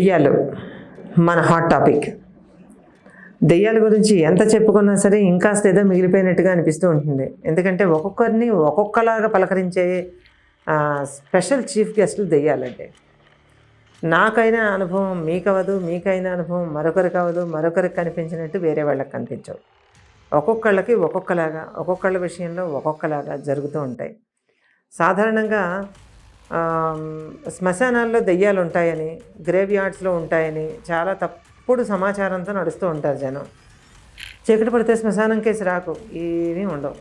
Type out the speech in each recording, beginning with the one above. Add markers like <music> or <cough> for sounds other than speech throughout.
దెయ్యాలు. మన hot topic దెయ్యాల గురించి ఎంత చెప్పుకున్నా సరే ఇంకా ఏదో మిగిలిపోయినట్టుగా అనిపిస్తూ ఉంటుంది. ఎందుకంటే ఒక్కొక్కరిని ఒక్కొక్కలాగా పలకరించే స్పెషల్ చీఫ్ గెస్టులు దెయ్యాలంటే నాకైనా అనుభవం మీకవదు మీకైనా అనుభవం మరొకరికి అవ్వదు మరొకరికి కనిపించినట్టు వేరే వాళ్ళకి కనిపించవు. ఒక్కొక్కళ్ళకి ఒక్కొక్కలాగా ఒక్కొక్కళ్ళ విషయంలో ఒక్కొక్కలాగా జరుగుతూ ఉంటాయి. సాధారణంగా శ్మశానాల్లో దెయ్యాలు ఉంటాయని గ్రేవ్ యార్డ్స్లో ఉంటాయని చాలా తప్పుడు సమాచారంతో నడుస్తూ ఉంటారు జనం. చీకటి పడితే శ్మశానం కేసు రాకు ఏమీ ఉండవు.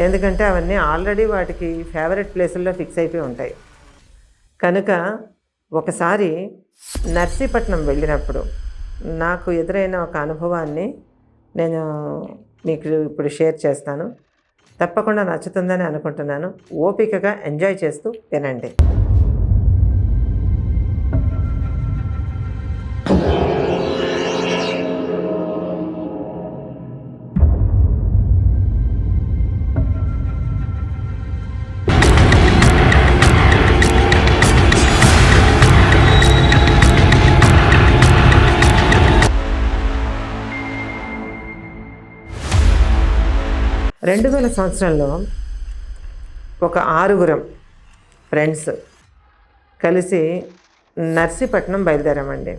ఎందుకంటే అవన్నీ ఆల్రెడీ వాటికి ఫేవరెట్ ప్లేసుల్లో ఫిక్స్ అయిపోయి ఉంటాయి. కనుక ఒకసారి నర్సీపట్నం వెళ్ళినప్పుడు నాకు ఎదురైన ఒక అనుభవాన్ని నేను మీకు ఇప్పుడు షేర్ చేస్తాను. తప్పకుండా నచ్చుతుందని అనుకుంటున్నాను. ఓపికగా ఎంజాయ్ చేస్తూ వినండి. రెండు వేల సంవత్సరంలో ఒక ఆరుగురం ఫ్రెండ్స్ కలిసి నర్సీపట్నం బయలుదేరామండి.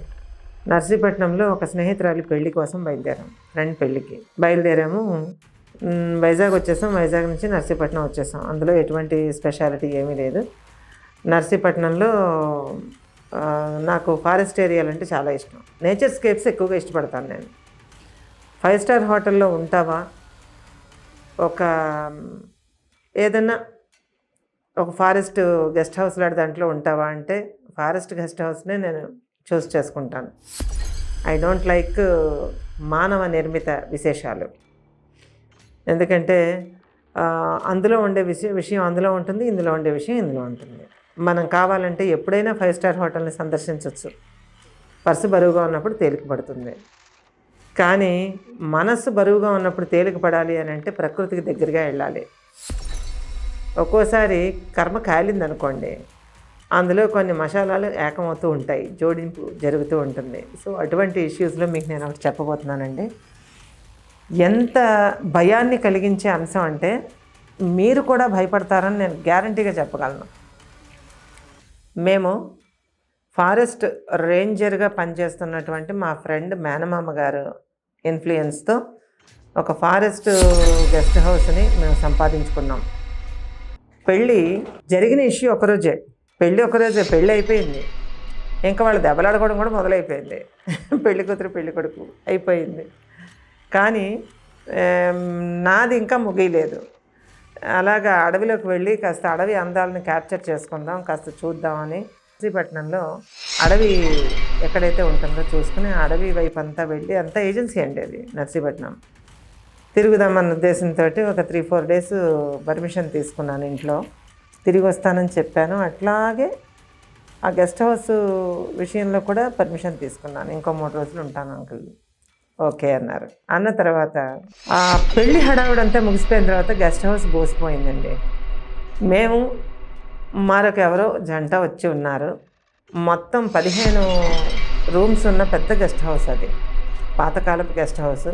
నర్సీపట్నంలో ఒక స్నేహితురాలి పెళ్ళి కోసం బయలుదేరాం ఫ్రెండ్ పెళ్ళికి బయలుదేరాము వైజాగ్ వచ్చేసాం. వైజాగ్ నుంచి నర్సీపట్నం వచ్చేసాం. అందులో ఎటువంటి స్పెషాలిటీ ఏమీ లేదు. నర్సీపట్నంలో నాకు ఫారెస్ట్ ఏరియాలు అంటే చాలా ఇష్టం. నేచర్ స్కేప్స్ ఎక్కువగా ఇష్టపడతాను నేను. ఫైవ్ స్టార్ హోటల్లో ఉంటావా? ఒక ఏదన్నా ఒక ఫారెస్ట్ గెస్ట్ హౌస్ లాంటి దాంట్లో ఉంటావా అంటే ఫారెస్ట్ గెస్ట్ హౌస్నే నేను చూస్ చేసుకుంటాను. ఐ డోంట్ లైక్ మానవ నిర్మిత విశేషాలు. ఎందుకంటే అందులో ఉండే విషయం విషయం అందులో ఉంటుంది ఇందులో ఉండే విషయం ఇందులో ఉంటుంది. మనం కావాలంటే ఎప్పుడైనా ఫైవ్ స్టార్ హోటల్ని సందర్శించవచ్చు పర్సు బరువుగా ఉన్నప్పుడు తేలిక పడుతుంది. కానీ మనస్సు బరువుగా ఉన్నప్పుడు తేలిక పడాలి అని అంటే ప్రకృతికి దగ్గరగా వెళ్ళాలి. ఒక్కోసారి కర్మ కాలిందనుకోండి అందులో కొన్ని మసాలాలు ఏకమవుతూ ఉంటాయి జోడింపు జరుగుతూ ఉంటుంది. సో అటువంటి ఇష్యూస్లో మీకు నేను ఒకటి చెప్పబోతున్నానండి. ఎంత భయాన్ని కలిగించే అంశం అంటే మీరు కూడా భయపడతారని నేను గ్యారంటీగా చెప్పగలను. మేము ఫారెస్ట్ రేంజర్గా పనిచేస్తున్నటువంటి మా ఫ్రెండ్ మేనమామ గారు ఇన్ఫ్లుయెన్స్తో ఒక ఫారెస్ట్ గెస్ట్ హౌస్ని మేము సంపాదించుకున్నాం. పెళ్ళి జరిగిన ఇష్యూ ఒకరోజే. పెళ్ళి ఒకరోజే పెళ్ళి అయిపోయింది. ఇంకా వాళ్ళు దెబ్బలాడుకోవడం కూడా మొదలైపోయింది. పెళ్ళి కూతురు పెళ్ళి కొడుకు అయిపోయింది. కానీ నాది ఇంకా ముగియలేదు. అలాగా అడవిలోకి వెళ్ళి కాస్త అడవి అందాలను క్యాప్చర్ చేసుకుందాం కాస్త చూద్దామని శ్రీపట్నంలో అడవి ఎక్కడైతే ఉంటుందో చూసుకుని అడవి వైపు అంతా వెళ్ళి అంతా ఏజెన్సీ అండి అది నర్సీపట్నం. తిరుగుదామన్న ఉద్దేశంతో ఒక త్రీ ఫోర్ డేస్ పర్మిషన్ తీసుకున్నాను ఇంట్లో. తిరిగి వస్తానని చెప్పాను. అట్లాగే ఆ గెస్ట్ హౌస్ విషయంలో కూడా పర్మిషన్ తీసుకున్నాను. ఇంకో మూడు రోజులు ఉంటాను అంకుల్. ఓకే అన్నారు. అన్న తర్వాత ఆ పెళ్ళి హడావుడంతా ముగిసిపోయిన తర్వాత గెస్ట్ హౌస్ బోసిపోయిందండి. మేము మరొక ఎవరో జంట వచ్చి ఉన్నారు. మొత్తం పదిహేను రూమ్స్ ఉన్న పెద్ద గెస్ట్ హౌస్ అది. పాతకాలపు గెస్ట్ హౌస్.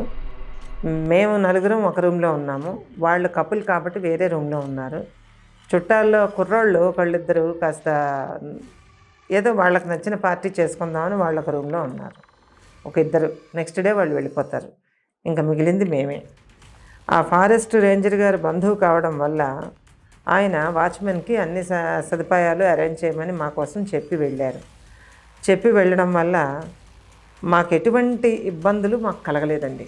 మేము నలుగురం ఒక రూమ్లో ఉన్నాము. వాళ్ళు కపుల్ కాబట్టి వేరే రూమ్లో ఉన్నారు. చుట్టాల్లో కుర్రోళ్ళు ఒకళ్ళిద్దరు కాస్త ఏదో వాళ్ళకి నచ్చిన పార్టీ చేసుకుందామని వాళ్ళు ఒక రూమ్లో ఉన్నారు. ఒక ఇద్దరు. నెక్స్ట్ డే వాళ్ళు వెళ్ళిపోతారు. ఇంకా మిగిలింది మేమే. ఆ ఫారెస్ట్ రేంజర్ గారు బంధువు కావడం వల్ల ఆయన వాచ్మెన్కి అన్ని స- సదుపాయాలు అరేంజ్ చేయమని మా కోసం చెప్పి వెళ్ళారు. చెప్పి వెళ్ళడం వల్ల మాకు ఎటువంటి ఇబ్బందులు మాకు కలగలేదండి.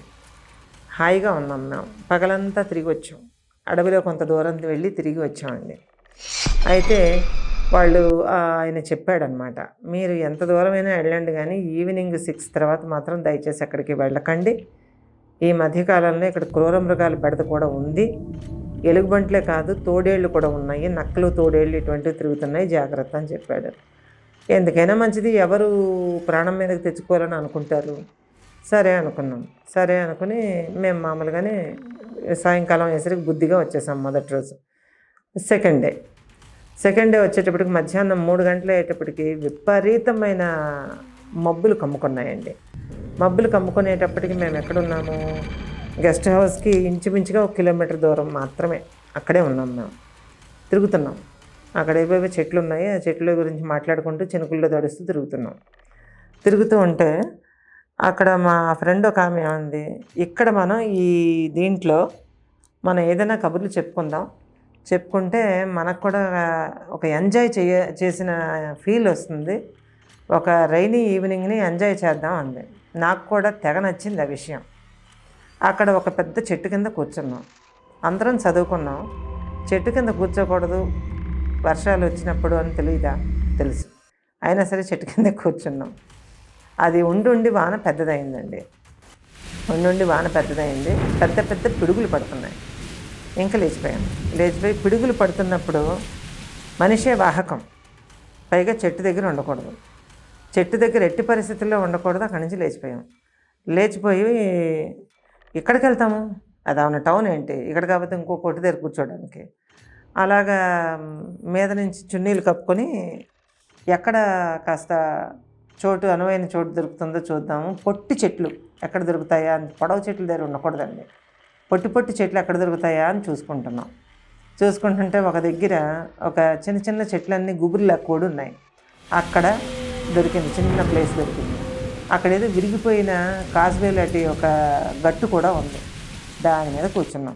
హాయిగా ఉన్నాం మేము. పగలంతా తిరిగి వచ్చాం. అడవిలో కొంత దూరం వెళ్ళి తిరిగి వచ్చామండి. అయితే వాళ్ళు ఆయన చెప్పాడనమాట మీరు ఎంత దూరమైనా వెళ్ళండి కానీ ఈవినింగ్ సిక్స్ తర్వాత మాత్రం దయచేసి అక్కడికి వెళ్ళకండి. ఈ మధ్యకాలంలో ఇక్కడ క్రూర మృగాల బెడద కూడా ఉంది. ఎలుగుబంట్లే కాదు తోడేళ్ళు కూడా ఉన్నాయి. నక్కలు తోడేళ్ళు ఇటువంటివి తిరుగుతున్నాయి. జాగ్రత్త అని చెప్పాడు. ఎందుకైనా మంచిది. ఎవరు ప్రాణం మీదకి తెచ్చుకోవాలని అనుకుంటారు? సరే అనుకున్నాం. సరే అనుకుని మేము మామూలుగానే సాయంకాలం వేసరికి బుద్ధిగా వచ్చేసాం మొదటి రోజు. Second day. సెకండ్ డే వచ్చేటప్పటికి మధ్యాహ్నం మూడు గంటలు అయ్యేటప్పటికి విపరీతమైన మబ్బులు కమ్ముకున్నాయండి. మబ్బులు కమ్ముకునేటప్పటికి మేము ఎక్కడున్నాము గెస్ట్ హౌస్కి ఇంచుమించుగా ఒక కిలోమీటర్ దూరం మాత్రమే. అక్కడే ఉన్నాం మేము. తిరుగుతున్నాం. అక్కడ ఏవేవో చెట్లు ఉన్నాయి ఆ చెట్ల గురించి మాట్లాడుకుంటూ చినుకుల్లో తడుస్తూ తిరుగుతున్నాం. తిరుగుతూ ఉంటే అక్కడ మా ఫ్రెండ్ ఒక ఆమె ఉంది. ఇక్కడ మనం ఈ దీంట్లో మనం ఏదైనా కబుర్లు చెప్పుకుందాం. చెప్పుకుంటే మనకు కూడా ఒక ఎంజాయ్ చేయ చేసిన ఫీల్ వస్తుంది. ఒక రైనీ ఈవినింగ్ని ఎంజాయ్ చేద్దాం అంది. నాకు కూడా తెగ నచ్చింది ఆ విషయం. అక్కడ ఒక పెద్ద చెట్టు కింద కూర్చున్నాం. అందరం చదువుకున్నాం. చెట్టు కింద కూర్చోకూడదు. వర్షాలు వచ్చినప్పుడు అని తెలియదా తెలుసు. అయినా సరే చెట్టు కింద కూర్చున్నాం. అది ఉండి వాన పెద్దదైందండి ఉండి వాన పెద్దదైంది పెద్ద పెద్ద పిడుగులు పడుతున్నాయి. ఇంకా లేచిపోయాం. లేచిపోయి పిడుగులు పడుతున్నప్పుడు మనిషే వాహకం. పైగా చెట్టు దగ్గర ఉండకూడదు. చెట్టు దగ్గర ఎట్టి పరిస్థితుల్లో ఉండకూడదు. అక్కడి నుంచి లేచిపోయాం. లేచిపోయి ఎక్కడికి వెళ్తాము అది అవున టౌన్ ఏంటి? ఇక్కడ కాకపోతే ఇంకో కొట్టు దగ్గర కూర్చోడానికి. అలాగా మీద నుంచి చున్నీలు కప్పుకొని ఎక్కడ కాస్త చోటు అనువైన చోటు దొరుకుతుందో చూద్దాము. పొట్టి చెట్లు ఎక్కడ దొరుకుతాయా అని పొడవ చెట్ల దగ్గర ఉండకూడదండి. పొట్టి పొట్టి చెట్లు ఎక్కడ దొరుకుతాయా అని చూసుకుంటున్నాం. చూసుకుంటుంటే ఒక దగ్గర ఒక చిన్న చిన్న చెట్లన్నీ గుబురులా కూడా ఉన్నాయి అక్కడ దొరికింది చిన్న ప్లేస్ దొరికింది. అక్కడ ఏదో విరిగిపోయిన కాజ్వే లాంటి ఒక గట్టు కూడా ఉంది. దాని మీద కూర్చున్నాం.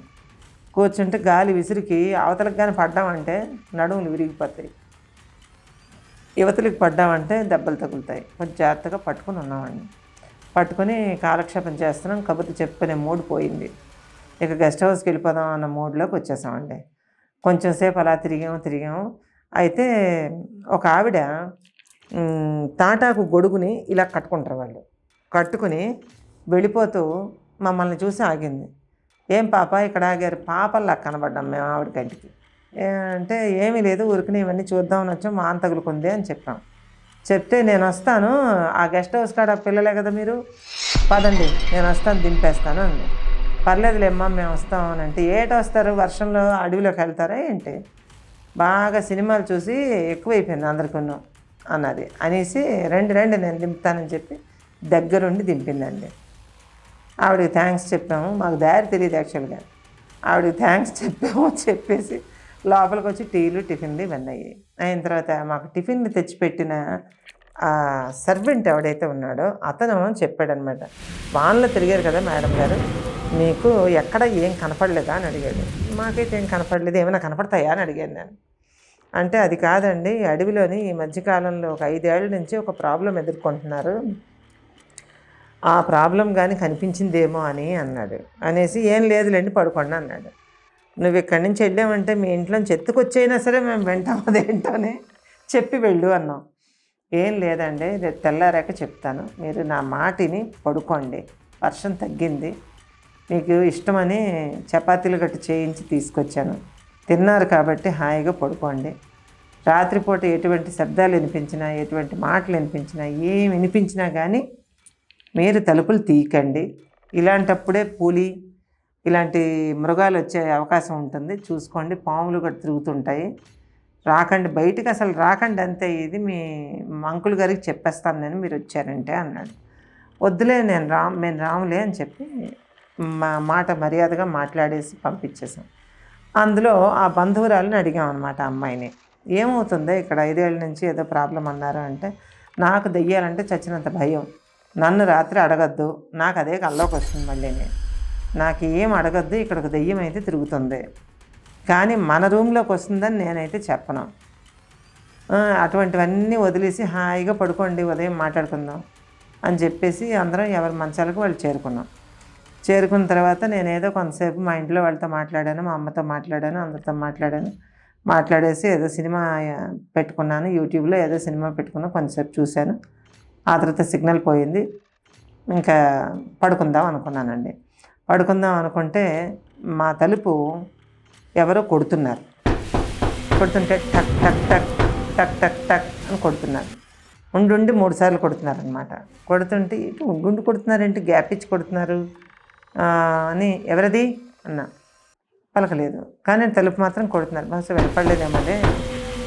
కూర్చుంటే గాలి విసిరికి అవతలకు కానీ పడ్డామంటే నడుములు విరిగిపోతాయి. యువతలకు పడ్డామంటే దెబ్బలు తగులుతాయి. కొంచెం జాగ్రత్తగా పట్టుకుని ఉన్నామండి. పట్టుకొని కాలక్షేపం చేస్తున్నాం. కబుర్లు చెప్పుకునే మూడ్ పోయింది. ఇక గెస్ట్ హౌస్కి వెళ్ళిపోదాం అన్న మూడ్లోకి వచ్చేసామండి. కొంచెం సేపు అలా తిరిగాము తిరిగాము అయితే ఒక ఆవిడ తాటాకు గొడుగుని ఇలా కట్టుకుంటారు వాళ్ళు. కట్టుకుని వెళ్ళిపోతూ మమ్మల్ని చూసి ఆగింది. ఏం పాప ఇక్కడ ఆగారు? పాపల్లా కనబడ్డాం మేము ఆవిడ కంటికి. అంటే ఏమీ లేదు ఉరికిని ఇవన్నీ చూద్దామని వచ్చాం మా ఆన్ తగులుకుంది అని చెప్పాం. చెప్తే నేను వస్తాను ఆ గెస్ట్ హౌస్ కాడ పిల్లలే కదా మీరు? పదండి నేను వస్తాను దింపేస్తాను అంది. పర్లేదులేమ్మా మేము వస్తాం అని అంటే ఏట వస్తారు? వర్షంలో అడవిలోకి వెళ్తారా ఏంటి? బాగా సినిమాలు చూసి ఎక్కువైపోయింది అందరికన్నా అన్నది. అనేసి రెండు రెండు నేను దింపుతానని చెప్పి దగ్గరుండి దింపిందండి. ఆవిడకి థ్యాంక్స్ చెప్పాము. మాకు దారి తెలియదు యాక్చువల్గా ఆవిడకి థ్యాంక్స్ చెప్పాము చెప్పేసి లోపలికి వచ్చి టీలు టిఫిన్లు ఇవన్నీ అయ్యాయి. అయిన తర్వాత మాకు టిఫిన్లు తెచ్చిపెట్టిన ఆ సర్వెంట్ ఎవడైతే ఉన్నాడో అతను చెప్పాడనమాట. వాన్లో తిరిగారు కదా మేడం గారు. మీకు ఎక్కడ ఏం కనపడలేదా అని అడిగాడు. మాకైతే ఏం కనపడలేదు. ఏమైనా కనపడతాయా అని అడిగాను నేను. అంటే అది కాదండి అడవిలోని ఈ మధ్యకాలంలో ఒక ఐదేళ్ళ నుంచి ఒక ప్రాబ్లం ఎదుర్కొంటున్నారు. ఆ ప్రాబ్లం కానీ కనిపించిందేమో అని అన్నాడు. అనేసి ఏం లేదులేండి పడుకోండి అన్నాడు. నువ్వు ఇక్కడి నుంచి వెళ్ళామంటే మీ ఇంట్లో ఎత్తుకొచ్చైనా సరే మేము వింటాం అదేంటోనే చెప్పి వెళ్ళు అన్నాం. ఏం లేదండి రేపు తెల్లారాక చెప్తాను. మీరు నా మాటిని పడుకోండి. వర్షం తగ్గింది. మీకు ఇష్టమని చపాతీలు గట్టు చేయించి తీసుకొచ్చాను. తిన్నారు కాబట్టి హాయిగా పడుకోండి. రాత్రిపూట ఎటువంటి శబ్దాలు వినిపించినా ఎటువంటి మాటలు వినిపించినా ఏం వినిపించినా కానీ మీరు తలుపులు తీయకండి. ఇలాంటప్పుడే పులి ఇలాంటి మృగాలు వచ్చే అవకాశం ఉంటుంది. చూసుకోండి పాములు కూడా తిరుగుతుంటాయి. రాకండి బయటికి అసలు రాకండి అంతే. ఇది మీ అంకుల్ గారికి చెప్పేస్తాను నేను మీరు వచ్చారంటే అన్నాడు. వద్దులే నేను రా మేము రాములే అని చెప్పి మా మాట మర్యాదగా మాట్లాడేసి పంపించేసాం అందులో ఆ బంధువురాలని అడిగాం అనమాట అమ్మాయిని. ఏమవుతుందో ఇక్కడ? ఐదేళ్ళ నుంచి ఏదో ప్రాబ్లం అన్నారు అంటే నాకు దెయ్యాలంటే చచ్చినంత భయం. నన్ను రాత్రి అడగద్దు. నాకు అదే కల్లోకి వస్తుంది మళ్ళీ నాకు ఏం అడగద్దు ఇక్కడ దెయ్యం అయితే తిరుగుతుంది. కానీ మన రూమ్లోకి వస్తుందని నేనైతే చెప్పను. అటువంటివన్నీ వదిలేసి హాయిగా పడుకోండి ఉదయం మాట్లాడుకుందాం అని చెప్పేసి అందరం ఎవరి మంచాలకు వాళ్ళు చేరుకున్నాం. చేరుకున్న తర్వాత నేను ఏదో కొంతసేపు మా ఇంట్లో వాళ్ళతో మాట్లాడాను మా అమ్మతో మాట్లాడాను అందరితో మాట్లాడాను. మాట్లాడేసి ఏదో సినిమా పెట్టుకున్నాను. యూట్యూబ్లో ఏదో సినిమా పెట్టుకున్నా కొంతసేపు చూశాను. ఆ తర్వాత సిగ్నల్ పోయింది. ఇంకా పడుకుందాం అనుకున్నానండి. పడుకుందాం అనుకుంటే మా తలుపు ఎవరో కొడుతున్నారు. కొడుతుంటే టక్ టక్ టక్ టక్ టక్ టక్ అని కొడుతున్నారు. ఉండుండి మూడు సార్లు కొడుతున్నారు అనమాట కొడుతుంటే ఇటు ఉండి కొడుతున్నారేంటి? గ్యాప్ ఇచ్చి కొడుతున్నారు. అని ఎవరిది? అన్న. పలకలేదు. కానీ తలుపు మాత్రం కొడుతున్నారు బహుశా వినపడలేదేమో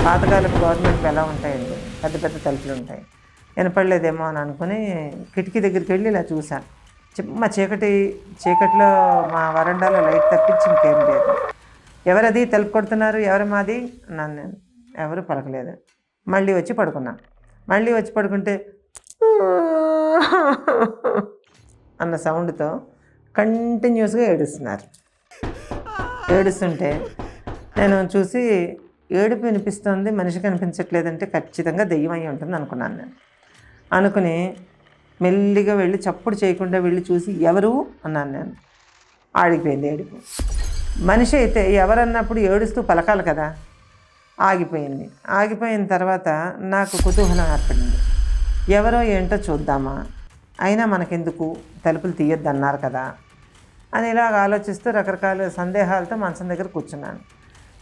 పాతకాలపు గవర్నమెంట్ ఎలా ఉంటాయండి? పెద్ద పెద్ద తలుపులు ఉంటాయి. వినపడలేదేమో అని అనుకుని కిటికీ దగ్గరికి వెళ్ళి ఇలా చూశాను మా చీకటి చీకటిలో మా వరండాలో లైట్ తప్పించి ఇంకేం లేదు. ఎవరది? తలుపు కొడుతున్నారు. ఎవరు మాది? అన్నాను నేను. ఎవరు? పలకలేదు. మళ్ళీ వచ్చి పడుకున్నా. మళ్ళీ వచ్చి పడుకుంటే అన్న సౌండ్తో కంటిన్యూస్గా ఏడుస్తున్నారు. ఏడుస్తుంటే నేను చూసి ఏడుపు వినిపిస్తుంది మనిషి కనిపించట్లేదంటే ఖచ్చితంగా దెయ్యం అయి ఉంటుంది అనుకున్నాను నేను. అనుకుని మెల్లిగా వెళ్ళి చప్పుడు చేయకుండా వెళ్ళి చూసి ఎవరు అన్నాను నేను. ఆడిపోయింది ఏడుపు. మనిషి అయితే ఎవరన్నప్పుడు ఏడుస్తూ పలకాలి కదా. ఆగిపోయింది. ఆగిపోయిన తర్వాత నాకు కుతూహలం ఏర్పడింది. ఎవరో ఏంటో చూద్దామా? అయినా మనకెందుకు తలుపులు తీయొద్దు అన్నారు కదా? అని ఇలాగ ఆలోచిస్తూ రకరకాల సందేహాలతో మంచం దగ్గర కూర్చున్నాను.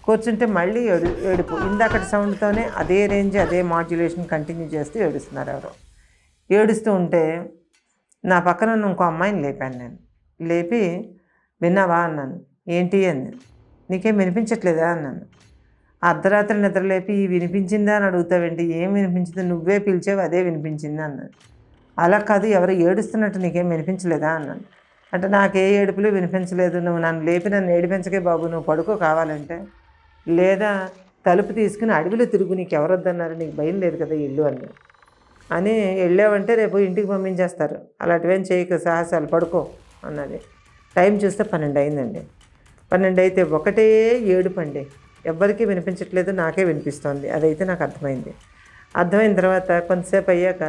కూర్చుంటే మళ్ళీ ఏడు ఏడుపు. ఇందాకటి సౌండ్తోనే అదే రేంజ్ అదే మాడ్యులేషన్ కంటిన్యూ చేస్తూ ఏడుస్తున్నారు ఎవరో. ఏడుస్తూ ఉంటే నా పక్కన ఉన్న ఇంకో అమ్మాయిని లేపాను నేను. లేపి విన్నావా? అన్నాను. ఏంటి? అని నీకేం వినిపించట్లేదా? అన్నాను. అర్ధరాత్రి నిద్ర లేపి వినిపించిందా? అని అడుగుతావేంటి? ఏం వినిపించింది? నువ్వే పిలిచావు అదే వినిపించింది అన్నాను. అలా కాదు ఎవరు ఏడుస్తున్నట్టు నీకేం వినిపించలేదా అన్నాను. అంటే నాకే ఏడుపులు వినిపించలేదు నువ్వు నన్ను లేపి నన్ను ఏడిపించకే బాబు నువ్వు పడుకో కావాలంటే. లేదా తలుపు తీసుకుని అడవిలో తిరుగు నీకు ఎవరొద్దన్నారు నీకు భయం లేదు కదా ఇల్లు అని. అని వెళ్ళావంటే రేపు ఇంటికి పంపించేస్తారు. అలాంటివేం చేయకు సాహసాలు పడుకో అన్నది. టైం చూస్తే పన్నెండు అయిందండి. పన్నెండు అయితే ఒకటే ఏడుపు అండి. ఎవ్వరికీ వినిపించట్లేదు నాకే వినిపిస్తోంది. అదైతే నాకు అర్థమైంది. అర్థమైన తర్వాత కొంతసేపు అయ్యాక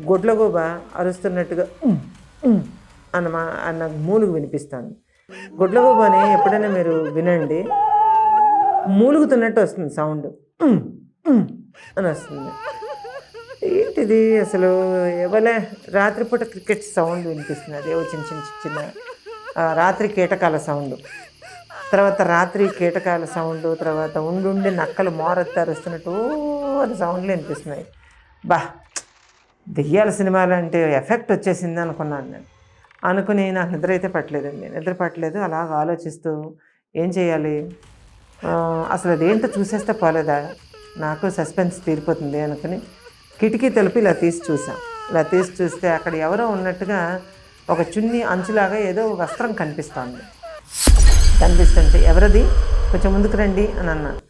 గొడ్లగూబ అరుస్తున్నట్టుగా అన్నమా అన్న మా అన్న మూలుగు వినిపిస్తుంది. గొడ్లగూబని ఎప్పుడైనా మీరు వినండి. మూలుగుతున్నట్టు వస్తుంది సౌండ్. అని వస్తుంది. ఏంటిది అసలు? ఎవలే? రాత్రిపూట క్రికెట్ సౌండ్ వినిపిస్తుంది. ఏవో చిన్న చిన్న చిన్న రాత్రి కీటకాల సౌండ్. తర్వాత రాత్రి కీటకాల సౌండ్ తర్వాత ఉండుండి నక్కలు మోరెత్తి అరుస్తున్నట్టు అని సౌండ్లు వినిపిస్తున్నాయి. బా దెయ్యాల సినిమాలు అంటే ఎఫెక్ట్ వచ్చేసింది అనుకున్నాను నేను. అనుకుని నాకు నిద్ర అయితే పట్టలేదండి నిద్ర పట్టలేదు అలాగ ఆలోచిస్తూ ఏం చేయాలి? అసలు అదేంటో చూసేస్తే పోలేదా? నాకు సస్పెన్స్ తీరిపోతుంది అనుకుని కిటికీ తలుపు ఇలా తీసి చూసాం ఇలా తీసి చూస్తే అక్కడ ఎవరో ఉన్నట్టుగా ఒక చున్ని అంచులాగా ఏదో వస్త్రం కనిపిస్తోంది. కనిపిస్తుంటే ఎవరది? కొంచెం ముందుకు రండి అని అన్నాను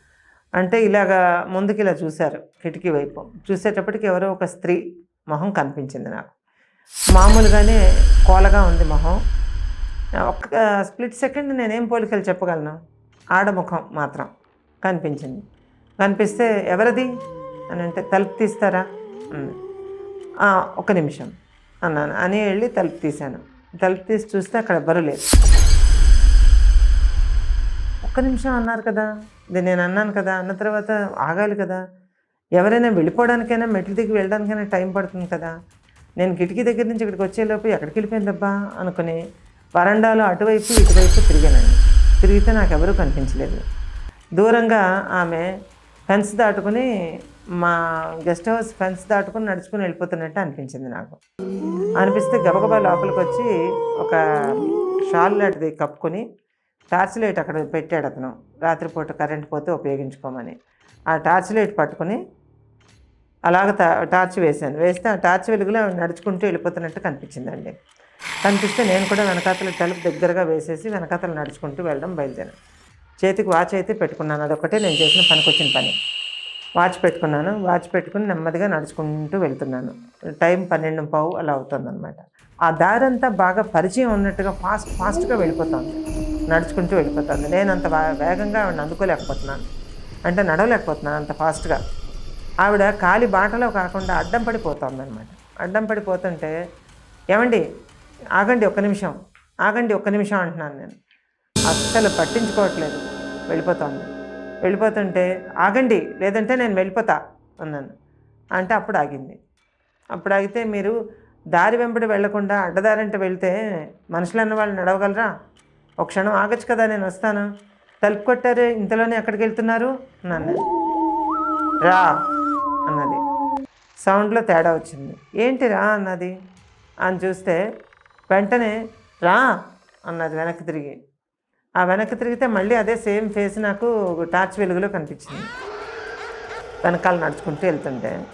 అంటే ఇలాగా ముందుకు ఇలా చూశారు కిటికీ వైపు. చూసేటప్పటికి ఎవరో ఒక స్త్రీ మొహం కనిపించింది నాకు. మామూలుగానే కోలగా ఉంది మొహం. ఒక్క స్ప్లిట్ సెకండ్ నేనేం పోలికలు చెప్పగలను? ఆడముఖం మాత్రం కనిపించింది. కనిపిస్తే ఎవరది? అని అంటే తలుపు తీస్తారా? ఒక ఒక్క నిమిషం అన్నాను. అని వెళ్ళి తలుపు తీశాను. తలుపు తీసి చూస్తే అక్కడ ఎవ్వరూ లేదు ఒక్క నిమిషం అన్నారు కదా. ఇది నేను అన్నాను కదా. అన్న తర్వాత ఆగాలి కదా. ఎవరైనా వెళ్ళిపోవడానికైనా మెట్ల దిగి వెళ్ళడానికైనా టైం పడుతుంది కదా. నేను కిటికీ దగ్గర నుంచి ఇక్కడికి వచ్చేలోపు ఎక్కడికి వెళ్ళిపోయిందబ్బా అనుకుని వరండాలో అటువైపు ఇటువైపు తిరిగానండి. తిరిగితే నాకు ఎవరూ కనిపించలేదు. దూరంగా ఆమె ఫెన్స్ దాటుకుని మా గెస్ట్ హౌస్ ఫెన్స్ దాటుకుని నడుచుకుని వెళ్ళిపోతున్నట్టు అనిపించింది నాకు. అనిపిస్తే గబగబా లోపలికి వచ్చి ఒక షాల్ లాంటిది కప్పుకొని టార్చ్ లైట్ అక్కడ పెట్టాడు అతను. రాత్రిపూట కరెంట్ పోతే ఉపయోగించుకోమని. ఆ టార్చ్ లైట్ పట్టుకుని అలాగ టార్చ్ వేశాను. వేస్తే ఆ టార్చ్ వెలుగులో నడుచుకుంటూ వెళ్ళిపోతున్నట్టు కనిపించిందండి. కనిపిస్తే నేను కూడా వెనకాతల తలుపు దగ్గరగా వేసేసి వెనకాతలు నడుచుకుంటూ వెళ్ళడం బయలుదేరాను. చేతికి వాచ్ అయితే పెట్టుకున్నాను. అదొకటే నేను చేసిన పనికొచ్చిన పని. వాచ్ పెట్టుకున్నాను. వాచ్ పెట్టుకుని నెమ్మదిగా నడుచుకుంటూ వెళ్తున్నాను. టైం పన్నెండు పావు అలా అవుతుందన్నమాట. ఆ దారంతా బాగా పరిచయం ఉన్నట్టుగా ఫాస్ట్ ఫాస్ట్గా వెళ్ళిపోతుంది. నడుచుకుంటూ వెళ్ళిపోతుంది. నేను అంత వేగంగా ఆవిడని అందుకోలేకపోతున్నాను. అంటే నడవలేకపోతున్నాను అంత ఫాస్ట్గా. ఆవిడ కాలి బాటలో కాకుండా అడ్డం పడిపోతుంది అనమాట అడ్డం పడిపోతుంటే ఏమండి? ఆగండి ఒక్క నిమిషం. ఆగండి ఒక్క నిమిషం అంటున్నాను నేను. అస్సలు పట్టించుకోవట్లేదు. వెళ్ళిపోతుంది. వెళ్ళిపోతుంటే ఆగండి లేదంటే నేను వెళ్ళిపోతా అన్నాను. అంటే అప్పుడు ఆగింది. అప్పుడు ఆగితే మీరు దారి వెంబడి వెళ్ళకుండా అడ్డదారంటే వెళ్తే మనుషులు వాళ్ళు నడవగలరా? ఒక క్షణం ఆగచ్చు కదా నేను వస్తాను. తలుపు కొట్టారు ఇంతలోనే ఎక్కడికి వెళ్తున్నారు? అన్నాను రా. అన్నది. సౌండ్లో తేడా వచ్చింది. ఏంటి రా అన్నది. అని చూస్తే వెంటనే రా అన్నది వెనక్కి తిరిగి. ఆ వెనక్కి తిరిగితే మళ్ళీ అదే సేమ్ ఫేస్ నాకు టార్చ్ వెలుగులో కనిపించింది. వెనకాల నడుచుకుంటూ వెళ్తుంటే.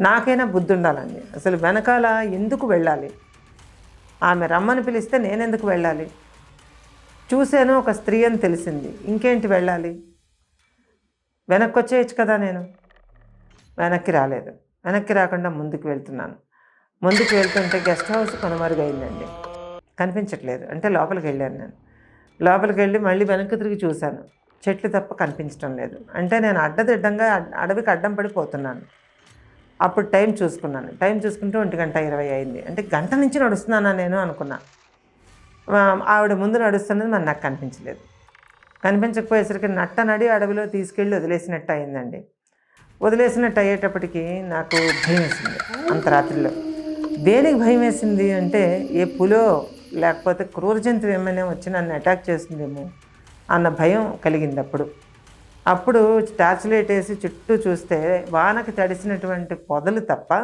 నాకైనా బుద్ధి ఉండాలండి. అసలు వెనకాల ఎందుకు వెళ్ళాలి? ఆమె రమ్మని పిలిస్తే నేనెందుకు వెళ్ళాలి? చూశాను ఒక స్త్రీ అని తెలిసింది. ఇంకేంటి వెళ్ళాలి? వెనక్కి వచ్చేయచ్చు కదా నేను. వెనక్కి రాలేదు. వెనక్కి రాకుండా ముందుకు వెళ్తున్నాను. ముందుకు వెళ్తుంటే గెస్ట్ హౌస్ కనుమరుగైందండి కనిపించట్లేదు. అంటే లోపలికి వెళ్ళాను నేను. లోపలికి వెళ్ళి మళ్ళీ వెనక్కి తిరిగి చూశాను. చెట్లు తప్ప కనిపించడం లేదు. అంటే నేను అడ్డదిడ్డంగా అడవికి అడ్డం పడిపోతున్నాను. అప్పుడు టైం చూసుకున్నాను. టైం చూసుకుంటే ఒంటి గంట ఇరవై అయింది. అంటే గంట నుంచి నడుస్తున్నానా నేను అనుకున్నా. ఆవిడ ముందు నడుస్తున్నది మరి నాకు కనిపించలేదు. కనిపించకపోయేసరికి నట్ట నడి అడవిలో తీసుకెళ్ళి వదిలేసినట్టు అయిందండి. వదిలేసినట్టు అయ్యేటప్పటికి నాకు భయం వేసింది అంత రాత్రిలో దేనికి భయం వేసింది అంటే ఏ పులో లేకపోతే క్రూర జంతువు ఏమైనా వచ్చి నన్ను అటాక్ చేస్తుందేమో అన్న భయం కలిగింది అప్పుడు. అప్పుడు టార్చ్ లైట్ వేసి చుట్టూ చూస్తే వానకి తడిసినటువంటి పొదలు తప్ప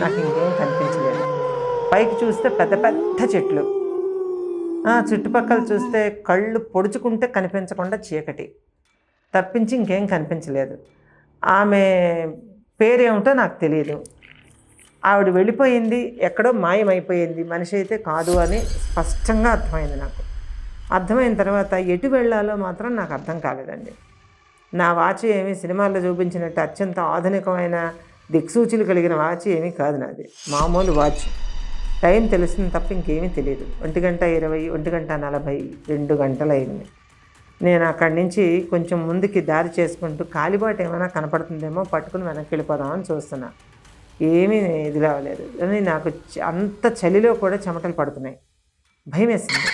నాకు ఇంకేం కనిపించలేదు. పైకి చూస్తే పెద్ద పెద్ద చెట్లు. చుట్టుపక్కల చూస్తే కళ్ళు పొడుచుకుంటే కనిపించకుండా చీకటి. తప్పించి ఇంకేం కనిపించలేదు. ఆమె పేరేమిటో నాకు తెలియదు ఆవిడ వెళ్ళిపోయింది ఎక్కడో మాయమైపోయింది. మనిషి అయితే కాదు అని స్పష్టంగా అర్థమైంది నాకు. అర్థమైన తర్వాత ఎటు వెళ్ళాలో మాత్రం నాకు అర్థం కాలేదండి. నా వాచ్ ఏమి సినిమాల్లో చూపించినట్టు అత్యంత ఆధునికమైన దిక్సూచులు కలిగిన వాచ్ ఏమీ కాదు నాది. మామూలు వాచ్. టైం తెలిసిన తప్ప ఇంకేమీ తెలియదు ఒంటి గంట ఇరవై ఒంటి గంట నలభై రెండు గంటలైంది. నేను అక్కడి నుంచి కొంచెం ముందుకి దారి చేసుకుంటూ కాలిబాట ఏమైనా కనపడుతుందేమో పట్టుకుని వెనక్కి వెళ్ళిపోదామని చూస్తున్నా. ఏమీ ఇది రావలేదు కానీ నాకు అంత చలిలో కూడా చెమటలు పడుతున్నాయి. భయం వేసింది.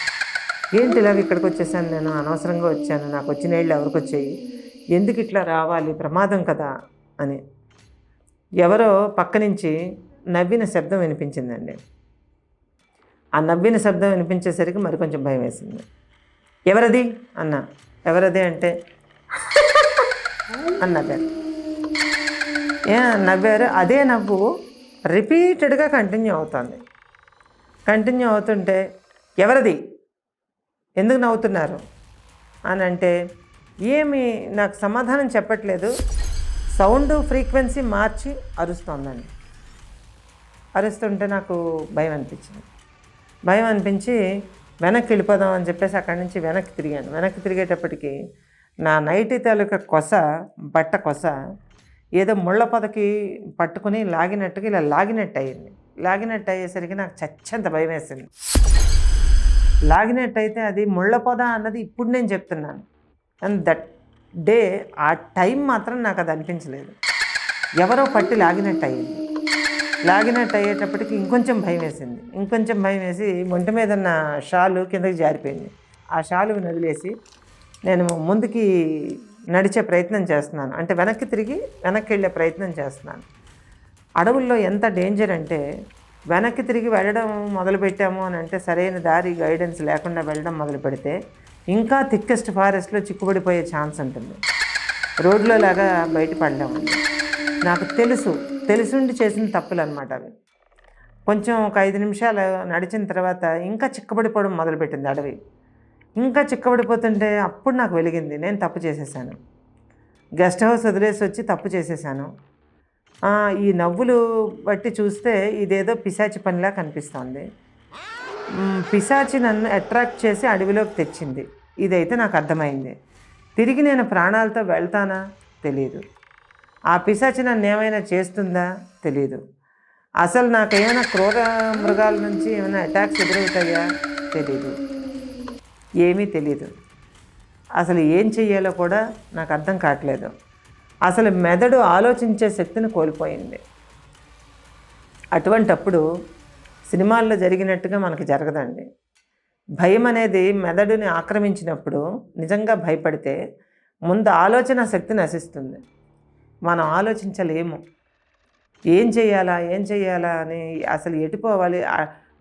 ఏంటి ఇలాగ ఇక్కడికి వచ్చేసాను? నేను అనవసరంగా వచ్చాను. నాకు వచ్చిన ఏళ్ళు ఎవరికి వచ్చాయి? ఎందుకు ఇట్లా రావాలి? ప్రమాదం కదా అని. ఎవరో పక్క నుంచి నవ్విన శబ్దం వినిపించిందండి. ఆ నవ్విన శబ్దం వినిపించేసరికి మరి కొంచెం భయం వేసింది. ఎవరది? అన్న. ఎవరది అంటే? అని నవ్వారు ఏ నవ్వారు అదే నవ్వు రిపీటెడ్గా కంటిన్యూ అవుతుంది. కంటిన్యూ అవుతుంటే ఎవరిది? ఎందుకు నవ్వుతున్నారు? అని అంటే ఏమి నాకు సమాధానం చెప్పట్లేదు. సౌండ్ ఫ్రీక్వెన్సీ మార్చి అరుస్తోందండి. అరుస్తుంటే నాకు భయం అనిపించింది. భయం అనిపించి వెనక్కి వెళ్ళిపోదాం అని చెప్పేసి అక్కడి నుంచి వెనక్కి తిరిగాను. వెనక్కి తిరిగేటప్పటికి నా నైటి తాలూకా కొస బట్ట కొస ఏదో ముళ్ళ పొదకి పట్టుకుని లాగినట్టుగా ఇలా లాగినట్టు అయ్యింది లాగినట్టు అయ్యేసరికి నాకు చచ్చంత భయం వేసింది. లాగినట్టు అయితే అది ముళ్ళ పొద అన్నది ఇప్పుడు నేను చెప్తున్నాను. అండ్ దట్ డే ఆ టైం మాత్రం నాకు అది అనిపించలేదు. ఎవరో పట్టి లాగినట్టు అయ్యింది. లాగినట్టు అయ్యేటప్పటికి ఇంకొంచెం భయం వేసింది. ఇంకొంచెం భయం వేసి ఒంటి మీద ఉన్న షాలు కిందకి జారిపోయింది. ఆ షాలు వదిలేసి నేను ముందుకి నడిచే ప్రయత్నం చేస్తున్నాను. అంటే వెనక్కి తిరిగి వెనక్కి వెళ్ళే ప్రయత్నం చేస్తున్నాను. అడవుల్లో ఎంత డేంజర్ అంటే వెనక్కి తిరిగి వెళ్ళడం మొదలుపెట్టాము అని అంటే సరైన దారి గైడెన్స్ లేకుండా వెళ్ళడం మొదలు పెడితే ఇంకా థిక్కెస్ట్ ఫారెస్ట్లో చిక్కుబడిపోయే ఛాన్స్ ఉంటుంది. రోడ్లో లాగా బయటపడలేము నాకు తెలుసు తెలుసుండి చేసిన తప్పులు అనమాట అవి. కొంచెం ఒక ఐదు నిమిషాలు నడిచిన తర్వాత ఇంకా చిక్కబడిపోవడం మొదలుపెట్టింది అడవి. ఇంకా చిక్కబడిపోతుంటే అప్పుడు నాకు వెలిగింది. నేను తప్పు చేసేసాను. గెస్ట్ హౌస్ వదిలేసి వచ్చి తప్పు చేసేసాను. ఈ నవ్వులు బట్టి చూస్తే ఇదేదో పిశాచి పనిలా కనిపిస్తోంది. పిశాచి నన్ను అట్రాక్ట్ చేసి అడవిలోకి తెచ్చింది. ఇదైతే నాకు అర్థమైంది. తిరిగి నేను ప్రాణాలతో వెళ్తానా? తెలియదు ఆ పిశాచి నన్ను ఏమైనా చేస్తుందా? తెలియదు అసలు నాకు ఏమైనా క్రూర మృగాల నుంచి ఏమైనా అటాక్స్ ఎదురవుతాయా? తెలీదు. ఏమీ తెలీదు. అసలు ఏం చెయ్యాలో కూడా నాకు అర్థం కావట్లేదు. అసలు మెదడు ఆలోచించే శక్తిని కోల్పోయింది. అటువంటప్పుడు సినిమాల్లో జరిగినట్టుగా మనకు జరగదండి. భయం అనేది మెదడుని ఆక్రమించినప్పుడు నిజంగా భయపడితే ముందు ఆలోచన శక్తి నశిస్తుంది. మనం ఆలోచించలేము. ఏం చేయాలా ఏం చేయాలా అని అసలు ఎటుపోవాలి?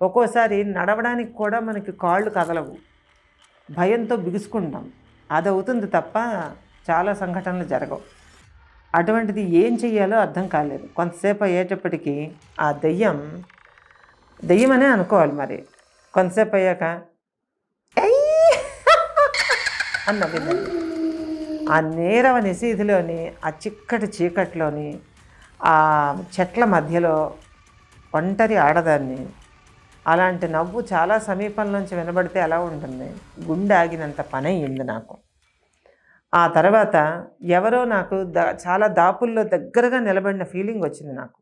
ఒక్కోసారి నడవడానికి కూడా మనకి కాళ్ళు కదలవు. భయంతో బిగుసుకుంటాం. అది అవుతుంది తప్ప చాలా సంఘటనలు జరగవు. అటువంటిది ఏం చెయ్యాలో అర్థం కాలేదు. కొంతసేపు అయ్యేటప్పటికీ ఆ దెయ్యం దెయ్యం అనే అనుకోవాలి మరి. కొంతసేపు అయ్యాక <laughs> అన్నది. ఆ నేరవ నిశీధిలోని ఆ చిక్కటి చీకట్లోని ఆ చెట్ల మధ్యలో ఒంటరి ఆడదాన్ని. అలాంటి నవ్వు చాలా సమీపం నుంచి వినబడితే ఎలా ఉంటుంది? గుండె ఆగినంత పని అయ్యింది నాకు. ఆ తర్వాత ఎవరో నాకు దా చాలా దాపుల్లో దగ్గరగా నిలబడిన ఫీలింగ్ వచ్చింది నాకు.